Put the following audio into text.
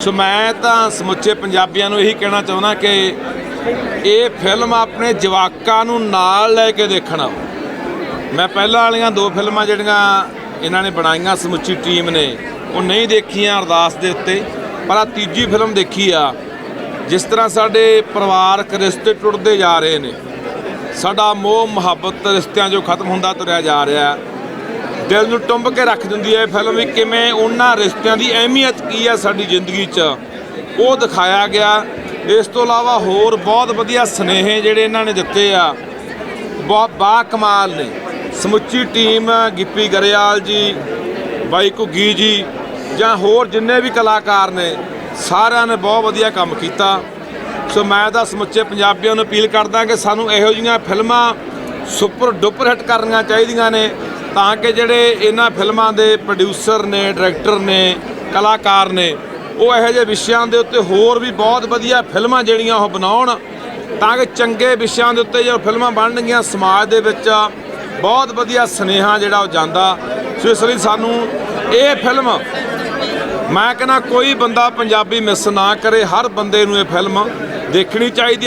ਸੋ ਮੈਂ ਤਾਂ ਸਮੁੱਚੇ ਪੰਜਾਬੀਆਂ ਨੂੰ ਇਹੀ ਕਹਿਣਾ ਚਾਹੁੰਦਾ ਕਿ ਇਹ ਫਿਲਮ ਆਪਣੇ ਜਵਾਕਾਂ ਨੂੰ ਨਾਲ ਲੈ ਕੇ ਦੇਖਣਾ। ਮੈਂ ਪਹਿਲਾਂ ਵਾਲੀਆਂ ਦੋ ਫਿਲਮਾਂ ਜਿਹੜੀਆਂ ਇਹਨਾਂ ਨੇ ਬਣਾਈਆਂ ਸਮੁੱਚੀ ਟੀਮ ਨੇ, ਉਹ ਨਹੀਂ ਦੇਖੀਆਂ ਅਰਦਾਸ ਦੇ ਉੱਤੇ, ਪਰ ਆ ਤੀਜੀ ਫਿਲਮ ਦੇਖੀ ਆ, ਜਿਸ ਤਰ੍ਹਾਂ ਸਾਡੇ ਪਰਿਵਾਰਕ ਰਿਸ਼ਤੇ ਟੁੱਟਦੇ ਜਾ ਰਹੇ ਨੇ। ਸਾਡਾ ਮੋਹ ਮੁਹੱਬਤ ਰਿਸ਼ਤਿਆਂ 'ਚੋਂ ਖਤਮ ਹੁੰਦਾ ਤੁਰਿਆ ਜਾ ਰਿਹਾ। ਦਿਲ ਨੂੰ ਟੁੰਬ ਕੇ ਰੱਖ ਦਿੰਦੀ ਹੈ ਇਹ ਫਿਲਮ ਵੀ ਕਿਵੇਂ ਉਹਨਾਂ ਰਿਸ਼ਤਿਆਂ ਦੀ ਅਹਿਮੀਅਤ ਕੀ ਹੈ ਸਾਡੀ ਜ਼ਿੰਦਗੀ 'ਚ। ਉਹ ਦਿਖਾਇਆ ਗਿਆ। ਇਸ ਤੋਂ ਇਲਾਵਾ ਹੋਰ ਬਹੁਤ ਵਧੀਆ ਸੁਨੇਹੇ ਜਿਹੜੇ ਇਹਨਾਂ ਨੇ ਦਿੱਤੇ ਆ। ਬਹੁਤ ਬਾ ਕਮਾਲ ਨੇ। ਸਮੁੱਚੀ ਟੀਮ ਗਿੱਪੀ ਗਰੇਵਾਲ ਜੀ, ਬਾਈ ਘੁੱਗੀ ਜੀ, ਜਾਂ ਹੋਰ ਜਿੰਨੇ ਵੀ ਕਲਾਕਾਰ ਨੇ, ਸਾਰਿਆਂ ਨੇ ਬਹੁਤ ਵਧੀਆ ਕੰਮ ਕੀਤਾ। ਸੋ ਮੈਂ ਤਾਂ ਸਮੁੱਚੇ ਪੰਜਾਬੀਆਂ ਨੂੰ ਅਪੀਲ ਕਰਦਾ ਕਿ ਸਾਨੂੰ ਇਹੋ ਜਿਹੀਆਂ ਫਿਲਮਾਂ ਸੁਪਰ ਡੁਪਰ ਹਿੱਟ ਕਰਨੀਆਂ ਚਾਹੀਦੀਆਂ ਨੇ। ਤਾਂ ਕਿ ਜਿਹੜੇ ਇਹਨਾਂ ਫਿਲਮਾਂ ਦੇ ਪ੍ਰੋਡਿਊਸਰ ਨੇ ਡਾਇਰੈਕਟਰ ਨੇ, ਕਲਾਕਾਰ ਨੇ, ਉਹ ਇਹੋ ਜਿਹੇ ਵਿਸ਼ਿਆਂ ਦੇ ਉੱਤੇ ਹੋਰ ਵੀ ਬਹੁਤ ਵਧੀਆ ਫਿਲਮਾਂ ਜਿਹੜੀਆਂ ਉਹ ਬਣਾਉਣ, ਤਾਂ ਕਿ ਚੰਗੇ ਵਿਸ਼ਿਆਂ ਦੇ ਉੱਤੇ ਜਦੋਂ ਫਿਲਮਾਂ ਬਣਨਗੀਆਂ ਸਮਾਜ ਦੇ ਵਿੱਚ ਬਹੁਤ ਵਧੀਆ ਸੁਨੇਹਾ ਜਿਹੜਾ ਉਹ ਜਾਂਦਾ। ਸੋ ਇਸ ਲਈ ਸਾਨੂੰ ਇਹ ਫਿਲਮ ਮੈਂ ਕਹਿੰਦਾ ਕੋਈ ਬੰਦਾ ਪੰਜਾਬੀ ਮਿਸ ਨਾ ਕਰੇ, ਹਰ ਬੰਦੇ ਨੂੰ ਇਹ ਫਿਲਮ ਦੇਖਣੀ ਚਾਹੀਦੀ ਹੈ।